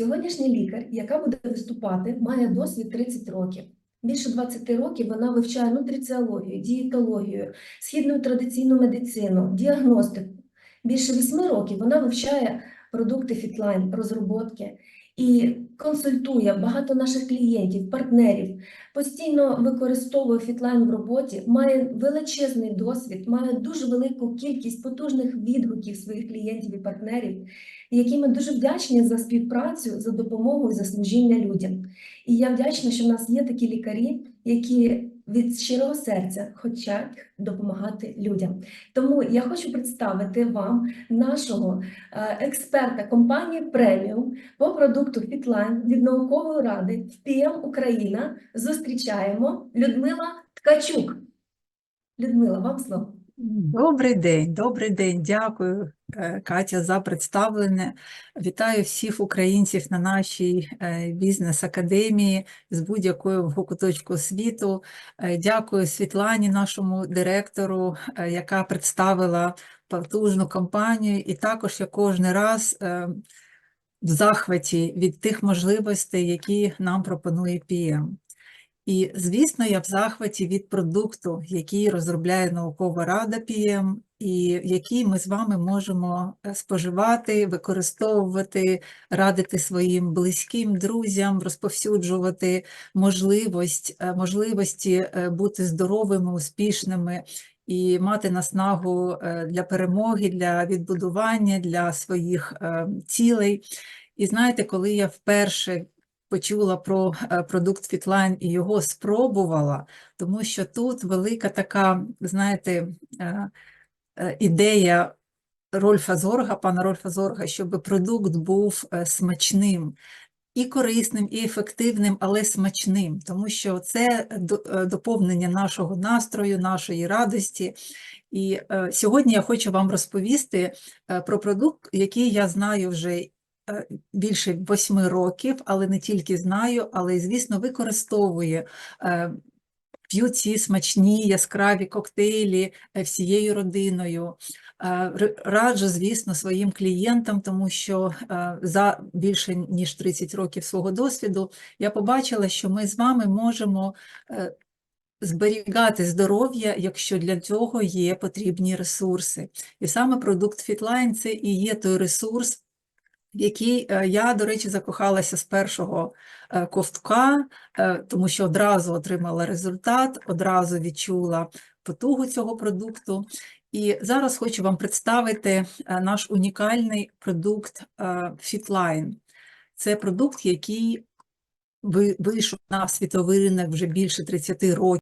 Сьогоднішній лікар, яка буде виступати, має досвід 30 років. Більше 20 років вона вивчає нутриціологію, дієтологію, східну традиційну медицину, діагностику. Більше 8 років вона вивчає продукти фітлайн, розробки і консультує багато наших клієнтів, партнерів, постійно використовує фітлайн в роботі, має величезний досвід, має дуже велику кількість потужних відгуків своїх клієнтів і партнерів, які ми дуже вдячні за співпрацю, за допомогу і за служіння людям. І я вдячна, що в нас є такі лікарі, які від щирого серця хочуть допомагати людям. Тому я хочу представити вам нашого е, експерта компанії преміум по продукту Фітлайн від наукової ради в Україна. Зустрічаємо Людмила Ткачук. Людмила, вам слово. Добрий день, добрий день. Дякую, е, Катя, за представлене. Вітаю всіх українців на нашій е, бізнес-академії з будь-якою куточку світу. Е, Дякую Світлані, нашому директору, яка представила потужну компанію. І також я кожен раз в захваті від тих можливостей, які нам пропонує PM. І, звісно, я в захваті від продукту, який розробляє наукова рада PM, і який ми з вами можемо е, споживати, використовувати, радити своїм близьким друзям, розповсюджувати можливість, е, можливості е, бути здоровими, успішними і мати наснагу для перемоги, для відбудування, для своїх цілей. І знаєте, коли я вперше почула про е, продукт Fitline і його спробувала, тому що тут велика така, знаєте, е, е, ідея Рольфа Зорга, пана Рольфа Зорга, щоб продукт був смачним. І корисним, і ефективним, але смачним, тому що це доповнення нашого настрою, нашої радості. І сьогодні я хочу вам розповісти про продукт, який я знаю вже більше восьми років, але не тільки знаю, але звісно, використовую. е, П'ю ці смачні яскраві коктейлі е, всією родиною. Е, Раджу, звісно, своїм клієнтам, тому що е, за більше ніж 30 років свого досвіду я побачила, що ми з вами можемо е, зберігати здоров'я, якщо для цього є потрібні ресурси. І саме продукт Fitline – це і є той ресурс, в який е, я, до речі, закохалася з першого е, ковтка, е, тому що одразу отримала результат, одразу відчула потугу цього продукту. І зараз хочу вам представити наш унікальний продукт Fitline. Це продукт, який вийшов на світовий ринок вже більше 30 років.